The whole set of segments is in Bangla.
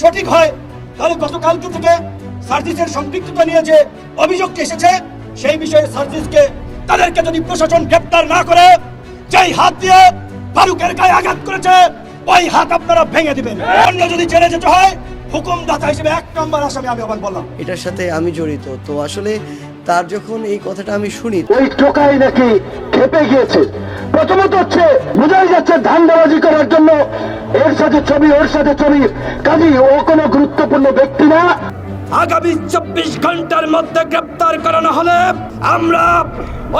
সঠিক হয়, তাহলে গতকাল থেকে সার্জিসের সম্পৃক্ততা নিয়ে যে অভিযোগটি এসেছে, সেই বিষয়ে সার্জিসকে তাদেরকে যদি প্রশাসন গ্রেপ্তার না করে, যেই হাত দিয়ে ফারুকের গায়ে আঘাত করেছে, ওই হাত আপনারা ভেঙে দিবেন। অন্য যদি জেলে যেতে হয়, হুকুমদাতা হিসেবে এক নম্বর আসামি আমি আবার বললাম। এটার সাথে আমি জড়িত। তো আসলে তার যখন এই কথাটা আমি শুনি ওই টোকাই নাকি খেপে গিয়েছে। প্রথমত হচ্ছে বোঝাই যাচ্ছে ধান্দাবাজি করার জন্য এর সাথে ছবি ওর সাথে ছবি। কাজী ও কোনো গুরুত্বপূর্ণ ব্যক্তি না। আগামী চব্বিশ ঘণ্টার মধ্যে গ্রেপ্তার করানো হলে আমরা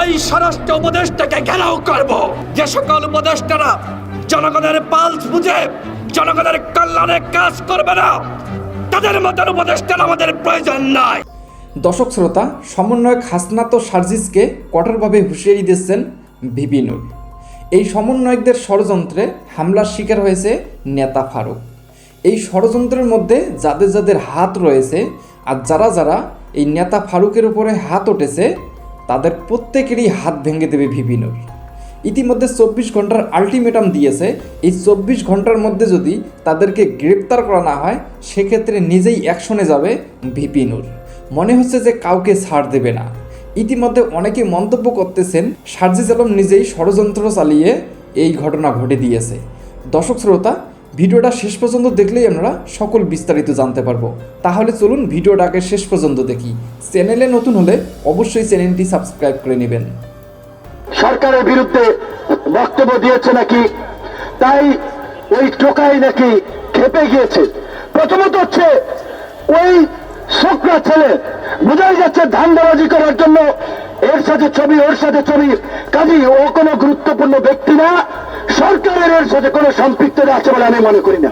ওই স্বরাষ্ট্র উপদেষ্টাকে ঘেরাও করব। যে সকল উপদেষ্টারা জনগণের পালস বুঝে জনগণের কল্যাণে কাজ করবে না তাদের মতন উপদেষ্টার আমাদের প্রয়োজন নাই। দর্শক শ্রোতা, সমন্বয়ক হাসনাত সার্জিসকে কঠোরভাবে হুঁশিয়ারি দিচ্ছেন ভিপিনুর এই সমন্বয়কদের ষড়যন্ত্রে হামলার শিকার হয়েছে নেতা ফারুক। এই ষড়যন্ত্রের মধ্যে যাদের যাদের হাত রয়েছে আর যারা যারা এই নেতা ফারুকের উপরে হাত উঠেছে তাদের প্রত্যেকেরই হাত ভেঙে দেবে ভিপিনুর ইতিমধ্যে চব্বিশ ঘণ্টার আলটিমেটাম দিয়েছে। এই চব্বিশ ঘণ্টার মধ্যে যদি তাদেরকে গ্রেপ্তার করা না হয়, সেক্ষেত্রে নিজেই অ্যাকশনে যাবে ভিপিনুর মনে হচ্ছে যে কাউকে ছাড় দেবে না। ইতিমধ্যে অনেকে মন্তব্য করতেছেন, সার্জিস আলম নিজেই ষড়যন্ত্র চালিয়ে এই ঘটনা ঘটে দিয়েছে। দর্শক শ্রোতা, ভিডিওটা শেষ পর্যন্ত দেখলেই আমরা সকল বিস্তারিত জানতে পারব। তাহলে চলুন ভিডিওটাকে শেষ পর্যন্ত দেখি। চ্যানেলে নতুন হলে অবশ্যই চ্যানেলটি সাবস্ক্রাইব করে নেবেন। সরকারের বিরুদ্ধে বক্তব্য দিয়েছে নাকি? তাই ওই টোকাই নাকি খেপে গিয়েছে। প্রথমত হচ্ছে ওই শোকরা ছেলে। বোঝাই যাচ্ছে ধান্দাবাজি করার জন্য এর সাথে ছবি, ওর সাথে ছবি। কাজী, ও কোনো গুরুত্বপূর্ণ ব্যক্তি না। সরকারের এর সাথে কোনো সম্পৃক্ততা আছে বলে আমি মনে করি না।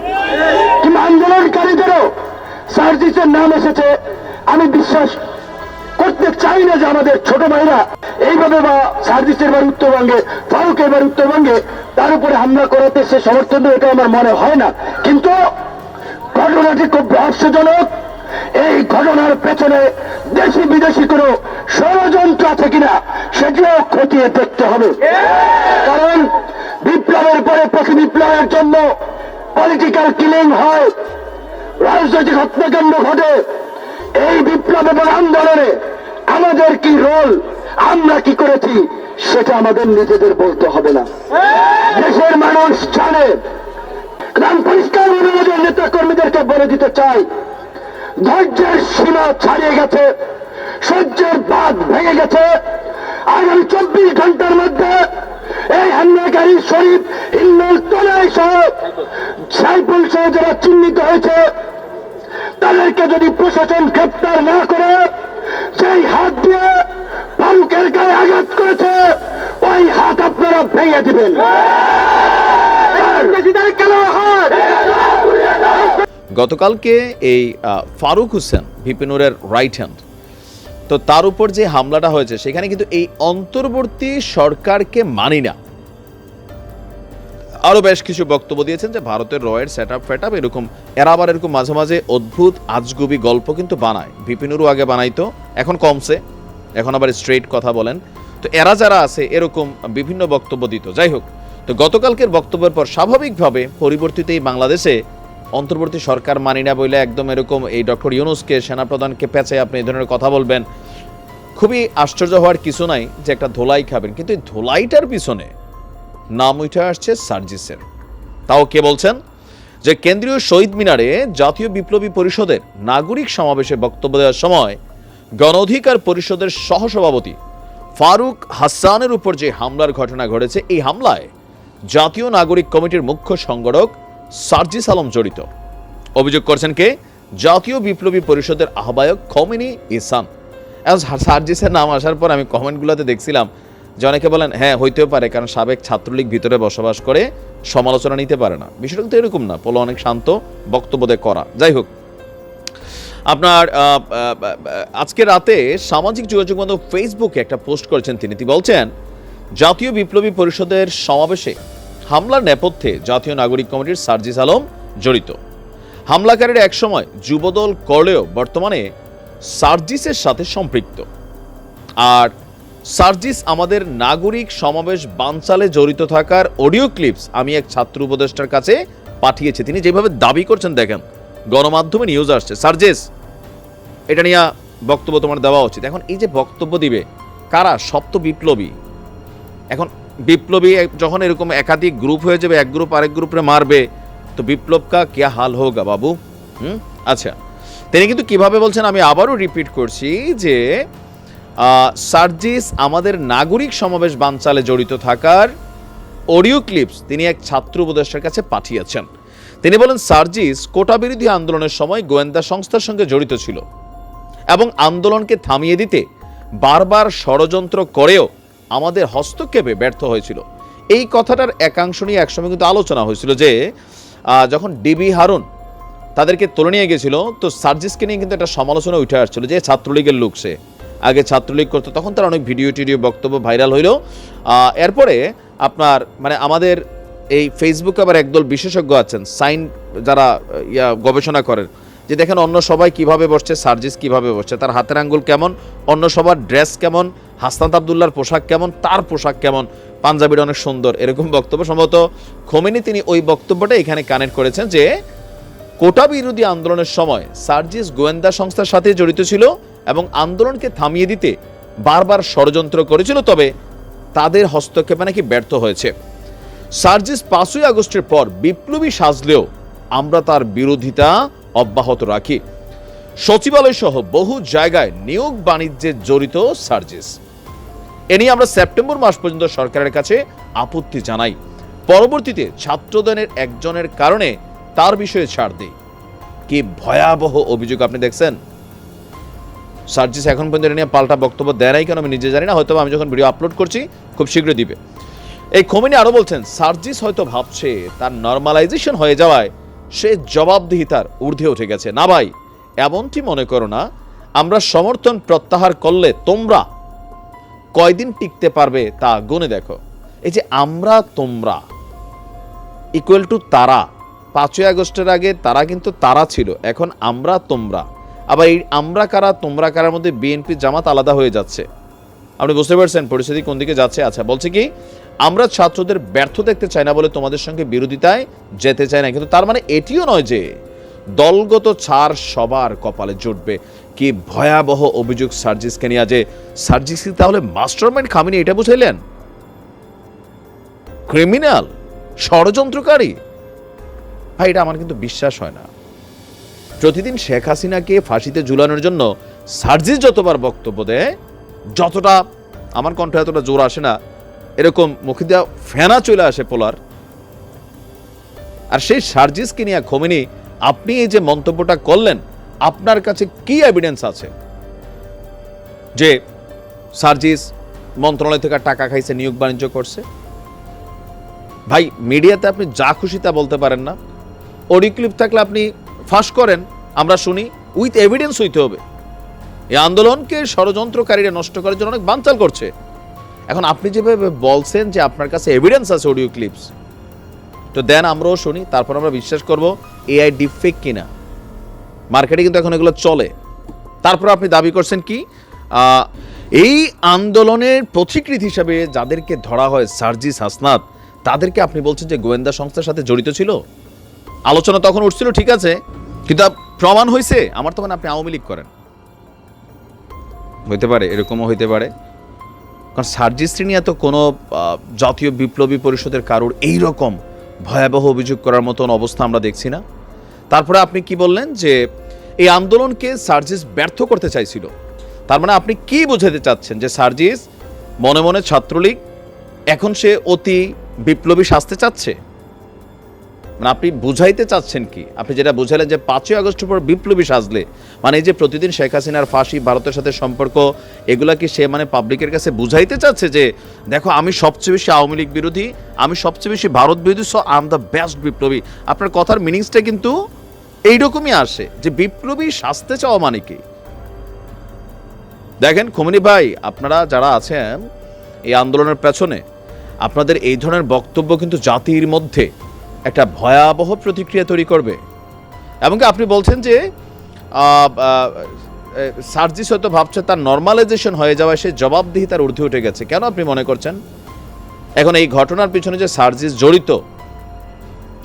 কিংবা আন্দোলনকারীদেরও সার্জিসের নাম এসেছে। আমি বিশ্বাস করতে চাই না যে আমাদের ছোট ভাইরা এইভাবে বা সার্ভিসের বার উত্তরবঙ্গে, ফারুকের বার উত্তরবঙ্গে তার উপরে হামলা করাতে সে সমর্থন এটা আমার মনে হয় না। কিন্তু ঘটনাটি খুব রহস্যজনক। এই ঘটনার পেছনে দেশি বিদেশি কোনো ষড়যন্ত্র আছে কিনা সেটিও খতিয়ে দেখতে হবে। কারণ বিপ্লবের পরে প্রতি বিপ্লবের জন্য পলিটিক্যাল কিলিং হয়, রাজনৈতিক হত্যাকাণ্ড ঘটে। এই বিপ্লব এবং আন্দোলনে আমাদের কি রোল আমরা কি করেছি, সেটা আমাদের নিজেদের বলতে হবে না। দেশের মানুষ জানে। গ্রাম পরিষ্কার অনুমোদন নেতা কর্মীদেরকে বলে দিতে চাই ধৈর্যের সীমা ছাড়িয়ে গেছে, সহ্যের বাদ ভেঙে গেছে। আগামী চব্বিশ ঘণ্টার মধ্যে এই হামলাকারী শরীফ হিন্দুল তনয় সহ সাইফুল সহ যারা চিহ্নিত হয়েছে, তাদেরকে যদি প্রশাসন গ্রেপ্তার না করে সেই হাত দিয়ে ফারুকের গায়ে আঘাত করেছে, ওই হাত আপনারা ভেঙে দিবেন কেন হাত গতকালকে এই ফারুক হোসেন ভিপিনুরের রাইট হ্যান্ড তো তার উপর যে হামলাটা হয়েছে, সেখানে কিন্তু এই অন্তর্বর্তী সরকারকে মানি না। আরও বেশ কিছু বক্তব্য দিয়েছেন যে ভারতের রয়ের সেট আপ ফেট আপ এরকম, এরা আবার এরকম মাঝে মাঝে অদ্ভুত, আজগুবি গল্প কিন্তু বানায়। বিপিনুরও আগে বানাইতো, এখন কমছে, এখন আবার স্ট্রেট কথা বলেন। তো এরা যারা আছে, এরকম বিভিন্ন বক্তব্য দিত। যাই হোক, তো গতকালকের বক্তব্যের পর স্বাভাবিকভাবে পরিবর্তিত এই বাংলাদেশে অন্তর্বর্তী সরকার মানি না বলে একদম এরকম এই ডক্টর ইউনুসকে, সেনাপ্রধানকে পেঁচে আপনি এই ধরনের কথা বলবেন। খুবই আশ্চর্য হওয়ার কিছু নাই যে একটা ধোলাই খাবেন। কিন্তু এই ধোলাইটার পিছনে নাম উঠে আসছে সার্জিসের। তাও কে বলছেন? যে কেন্দ্রীয় শহীদ মিনারে জাতীয় বিপ্লবী পরিষদের নাগরিক সমাবেশে বক্তব্য দেওয়ার সময় গণ অধিকার পরিষদের সহসভাপতি ফারুক হাসানের উপর যে হামলার ঘটনা ঘটেছে, এই হামলায় জাতীয় নাগরিক কমিটির মুখ্য সংগঠক সার্জিস আলম জড়িত। অভিযোগ করছেন কে? জাতীয় বিপ্লবী পরিষদের আহ্বায়ক খমিনি ইসান এখন সার্জিসের নাম আসার পর আমি কমেন্টগুলোতে দেখছিলাম যে অনেকে বলেন হ্যাঁ হইতেও পারে, কারণ সাবেক ছাত্রলীগ ভিতরে বসবাস করে সমালোচনা নিতে পারে না। বিষয়টা কিন্তু এরকম না, পোলো অনেক শান্ত, বক্তব্য করা। যাই হোক, আপনার আজকে রাতে সামাজিক যোগাযোগ মাধ্যম ফেসবুকে একটা পোস্ট করেছেন তিনি। তিনি বলছেন, জাতীয় বিপ্লবী পরিষদের সমাবেশে হামলার নেপথ্যে জাতীয় নাগরিক কমিটির সার্জিস আলম জড়িত। হামলাকারীরা একসময় যুবদল করলেও বর্তমানে সার্জিসের সাথে সম্পৃক্ত। আর সার্জিস আমাদের নাগরিক সমাবেশ বানচালে জড়িত থাকার অডিও ক্লিপস আমি এক ছাত্র উপদেষ্টার কাছে পাঠিয়েছি। তিনি যেভাবে দাবি করছেন, দেখেন, গণমাধ্যমে নিউজ আসছে। সার্জেস, এটা নিয়ে বক্তব্য তোমার দেওয়া উচিত। এখন এই যে বক্তব্য দিবে, কারা? সপ্ত বিপ্লবী। এখন বিপ্লবী যখন এরকম একাধিক গ্রুপ হয়ে যাবে, এক গ্রুপ আরেক গ্রুপে মারবে, তো বিপ্লব কা হাল হোগা বাবু? হুম? আচ্ছা। তিনি কিন্তু কীভাবে বলছেন, আমি আবারও রিপিট করছি যে সার্জিস আমাদের নাগরিক সমাবেশ বানচালে জড়িত থাকার অডিও ক্লিপস তিনি এক ছাত্র উপদেষ্টার কাছে পাঠিয়েছেন। তিনি বলেন, সার্জিস কোটা বিরোধী আন্দোলনের সময় গোয়েন্দা সংস্থার সঙ্গে জড়িত ছিল এবং আন্দোলনকে থামিয়ে দিতে বারবার ষড়যন্ত্র করেও আমাদের হস্তক্ষেপে ব্যর্থ হয়েছিল। এই কথাটার একাংশ নিয়ে একসময় কিন্তু আলোচনা হয়েছিল যে যখন ডিবি হারুন তাদেরকে তুলে নিয়ে গেছিল, তো সার্জিসকে নিয়ে কিন্তু একটা সমালোচনা উঠে আসছিল যে ছাত্রলীগের লোক সে। আগে ছাত্রলীগ করতো, তখন তার অনেক ভিডিও, টিডিও, বক্তব্য ভাইরাল হইল। এরপরে আপনার মানে আমাদের এই ফেসবুকে আবার একদল বিশেষজ্ঞ আছেন, সাইন যারা ইয়া, গবেষণা করেন, যে দেখেন অন্য সবাই কীভাবে বসছে, সার্জিস কীভাবে বসছে, তার হাতের আঙ্গুল কেমন, অন্য সবার ড্রেস কেমন হাসনাত আবদুল্লার পোশাক কেমন, তার পোশাক কেমন, পাঞ্জাবির অনেক সুন্দর, এরকম বক্তব্য। সম্ভবত খোমেনি তিনি ওই বক্তব্যটা এখানে কানেক্ট করেছেন যে কোটা বিরোধী আন্দোলনের সময় সার্জিস গোয়েন্দা সংস্থার সাথে জড়িত ছিল এবং আন্দোলনকে থামিয়ে দিতে বারবার ষড়যন্ত্র করেছিল, তবে তাদের হস্তক্ষেপে নাকি ব্যর্থ হয়েছে। সার্জিস পাঁচই আগস্টের পর বিপ্লবী সাজলেও আমরা তার বিরোধিতা অব্যাহত রাখি। সচিবালয় সহ বহু জায়গায় নিয়োগ বাণিজ্যে জড়িত সার্জিস। এ নিয়ে আমরা সেপ্টেম্বর মাস পর্যন্ত সরকারের কাছে আপত্তি জানাই। পরবর্তীতে ছাত্রদলের একজনের কারণে তার বিষয়ে ছাড় দেই। কি ভয়াবহ অভিযোগ আপনি দেখছেন? সার্জিস, এখন পর্যন্ত নিয়ে পাল্টা বক্তব্য দেয় নাই কেন আমি নিজে জানি না, হয়তো আমি যখন ভিডিও আপলোড করছি, খুব শীঘ্রই দিবে। এই খোমেনি আরও বলছেন, সার্জিস হয়তো ভাবছে তার নর্মালাইজেশন হয়ে যাওয়ায় সে জবাবদিহিতার ঊর্ধ্বে উঠে গেছে। না ভাই, এমনটি মনে করো না, আমরা সমর্থন প্রত্যাহার করলে তোমরা কয়দিন টিকতে পারবে তা গুনে দেখো। এই যে আমরা, তোমরা ইকুয়াল টু তারা, পাঁচই আগস্টের আগে তারা কিন্তু তারা ছিল, এখন আমরা, তোমরা। আবার এই আমরা কারা, তোমরা কারার মধ্যে বিএনপি জামাত আলাদা হয়ে যাচ্ছে। আপনি বুঝতে পারছেন পরিস্থিতি কোন দিকে যাচ্ছে? আচ্ছা বলছে কি, আমরা ছাত্রদের ব্যর্থ দেখতে চাই না বলে তোমাদের সঙ্গে বিরোধিতায় যেতে চাই না। কিন্তু তার মানে এটিও নয় যে দলগত ছাড় সবার কপালে জুটবে। কি ভয়াবহ অভিযোগ সার্জিসকে নিয়ে যে সার্জিস কি তাহলে মাস্টারমাইন্ড খামিনি এটা বুঝাইলেন? ক্রিমিনাল? ষড়যন্ত্রকারী? ভাই, এটা আমার কিন্তু বিশ্বাস হয় না। প্রতিদিন শেখ হাসিনাকে ফাঁসিতে ঝুলানোর জন্য সার্জিস যতবার বক্তব্য দেয়, যতটা আমার কণ্ঠে এতটা জোর আসে না, এরকম মুখে দেওয়া ফেনা চলে আসে পোলার। আর সেই সার্জিসকে নিয়ে খোমেনি, আপনি এই যে মন্তব্যটা করলেন আপনার কাছে কি এভিডেন্স আছে? যে সার্জিস মন্ত্রণালয় থেকে টাকা খাইছে, নিয়োগ বাণিজ্য করছে? ভাই মিডিয়াতে আপনি যা খুশি তা বলতে পারেন না। অডিও ক্লিপ থাকলে আপনি ফাঁস করেন। আমরা শুনি উইথ এভিডেন্স হইতে হবে। এই আন্দোলনকে ষড়যন্ত্রকারীরা নষ্ট করার জন্য অনেক বানচাল করছে। এখন আপনি যেভাবে বলছেন যে আপনার কাছে এভিডেন্স আছে অডিও ক্লিপস তো দেন আমরাও শুনি, তারপর আমরা বিশ্বাস করব এআই ডিফেক কিনা। মার্কেটে কিন্তু এখন এগুলো চলে। তারপর আপনি দাবি করছেন কি এই আন্দোলনের প্রতিকৃতি হিসাবে যাদেরকে ধরা হয় সার্জিস হাসনাত, তাদেরকে আপনি বলছেন যে গোয়েন্দা সংস্থার সাথে জড়িত ছিল? আলোচনা তখন উঠছিল, ঠিক আছে, কিন্তু প্রমাণ হয়েছে আমার তো মানে আপনি আওয়ামী লীগ করেন। হইতে পারে, এরকমও হইতে পারে। কারণ সার্জিস্ট্রি নিয়ে তো কোনো জাতীয় বিপ্লবী পরিষদের কারোর এই রকম ভয়াবহ অভিযোগ করার মতন অবস্থা আমরা দেখছি না। তারপরে আপনি কি বললেন যে এই আন্দোলনকে সার্জিস ব্যর্থ করতে চাইছিল। তার মানে আপনি কি বোঝাতে চাচ্ছেন যে সার্জিস মনে মনে ছাত্রলীগ, এখন সে অতি বিপ্লবী সাজতে চাচ্ছে? মানে আপনি বুঝাইতে চাচ্ছেন কি? আপনি যেটা বুঝালেন যে পাঁচই আগস্ট পর বিপ্লবী সাজলে মানে এই যে প্রতিদিন শেখ হাসিনার ফাঁসি, ভারতের সাথে সম্পর্ক, এগুলা কি সে মানে পাবলিকের কাছে বুঝাইতে চাচ্ছে যে, দেখো আমি সবচেয়ে বেশি আওয়ামী লীগ বিরোধী, আমি সবচেয়ে বেশি ভারত বিরোধী so I am the best বিপ্লবী। আপনার কথার মিনিংসটা কিন্তু এইরকমই আসে যে বিপ্লবী শাস্তে চাওয়া মানে কি? দেখেন খুমনি ভাই, আপনারা যারা আছেন এই আন্দোলনের পেছনে, আপনাদের এই ধরনের বক্তব্য কিন্তু জাতির মধ্যে একটা ভয়াবহ প্রতিক্রিয়া তৈরি করবে। এমনকি আপনি বলছেন যে সার্জিস হয়তো ভাবছে তার নর্মালাইজেশন হয়ে যাওয়ায় সে জবাবদিহি তার ঊর্ধ্বে উঠে গেছে। কেন আপনি মনে করছেন? এখন এই ঘটনার পিছনে যে সার্জিস জড়িত,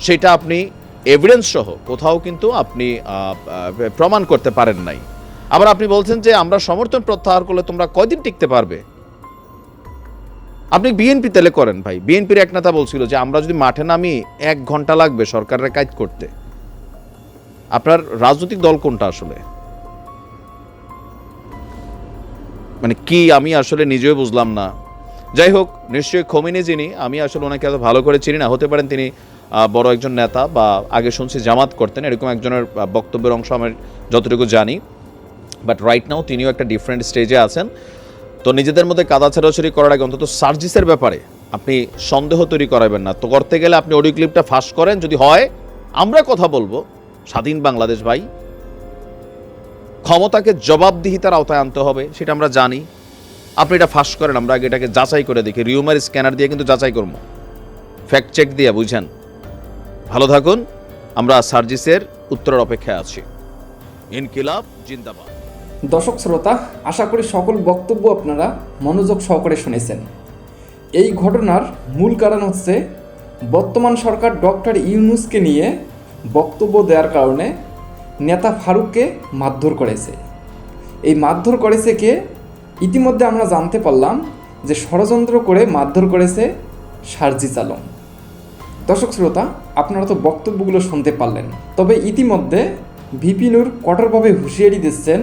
সেটা আপনি এভিডেন্স সহ কোথাও কিন্তু আপনি প্রমাণ করতে পারেন নাই। আবার আপনি বলছেন যে আমরা সমর্থন প্রত্যাহার করলে তোমরা কয়দিন টিকতে পারবে? আপনি বিএনপি তেলে করেন ভাই। বিএনপির এক নেতা বলছিল যে আমরা যদি মাঠে নামি, এক ঘণ্টা লাগবে সরকারের কাজ করতে। আপনার রাজনৈতিক দল কোনটা আসলে? মানে কি আমি আসলে নিজেও বুঝলাম না। যাই হোক, নিশ্চয়ই খমিনি যিনি, আমি আসলে ওনাকে এত ভালো করে চিনি না। হতে পারেন তিনি বড় একজন নেতা বা আগে শুনছি জামাত করতেন, এরকম একজনের বক্তব্যের অংশ আমি যতটুকু জানি। বাট রাইট নাও তিনিও একটা ডিফারেন্ট স্টেজে আছেন। তো নিজেদের মধ্যে কাদা ছেড়াছড়ি করার আগে অন্তত সার্জিসের ব্যাপারে আপনি সন্দেহ তৈরি করাবেন না। তো করতে গেলে আপনি অডিও ক্লিপটা ফাঁস করেন, যদি হয় আমরা কথা বলব। স্বাধীন বাংলাদেশ ভাই, ক্ষমতাকে জবাবদিহিতার আওতায় আনতে হবে, সেটা আমরা জানি। আপনি এটা ফাঁস করেন, আমরা আগে এটাকে যাচাই করে দেখি। রিউমার স্ক্যানার দিয়ে কিন্তু যাচাই করব। ফ্যাক্ট চেক দিয়ে, বুঝেন। ভালো থাকুন, আমরা সার্জিসের উত্তরের অপেক্ষায় আছি। ইনকিলাব, জিন্দাবাদ। দর্শক শ্রোতা, আশা করি সকল বক্তব্য আপনারা মনোযোগ সহকারে শুনেছেন। এই ঘটনার মূল কারণ হচ্ছে, বর্তমান সরকার ডক্টর ইউনুসকে নিয়ে বক্তব্য দেওয়ার কারণে নেতা ফারুককে মারধর করেছে। এই মারধর করেছে কে? ইতিমধ্যে আমরা জানতে পারলাম যে ষড়যন্ত্র করে মারধর করেছে সারজিস আলম। দর্শক শ্রোতা আপনারা তো বক্তব্যগুলো শুনতে পারলেন। তবে ইতিমধ্যে ভিপিনুর কঠোরভাবে হুঁশিয়ারি দিচ্ছেন,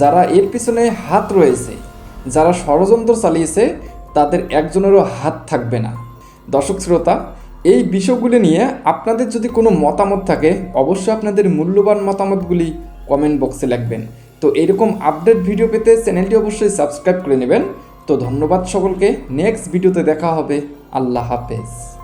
যারা এর পিছনে হাত রয়েছে, যারা ষড়যন্ত্র চালিয়েছে, তাদের একজনেরও হাত থাকবে না। দর্শক শ্রোতা, এই বিষয়গুলি নিয়ে আপনাদের যদি কোনো মতামত থাকে, অবশ্যই আপনাদের মূল্যবান মতামতগুলি কমেন্ট বক্সে লিখবেন। তো এরকম আপডেট ভিডিও পেতে চ্যানেলটি অবশ্যই সাবস্ক্রাইব করে নেবেন। তো ধন্যবাদ সকলকে, নেক্সট ভিডিওতে দেখা হবে। আল্লাহ হাফেজ।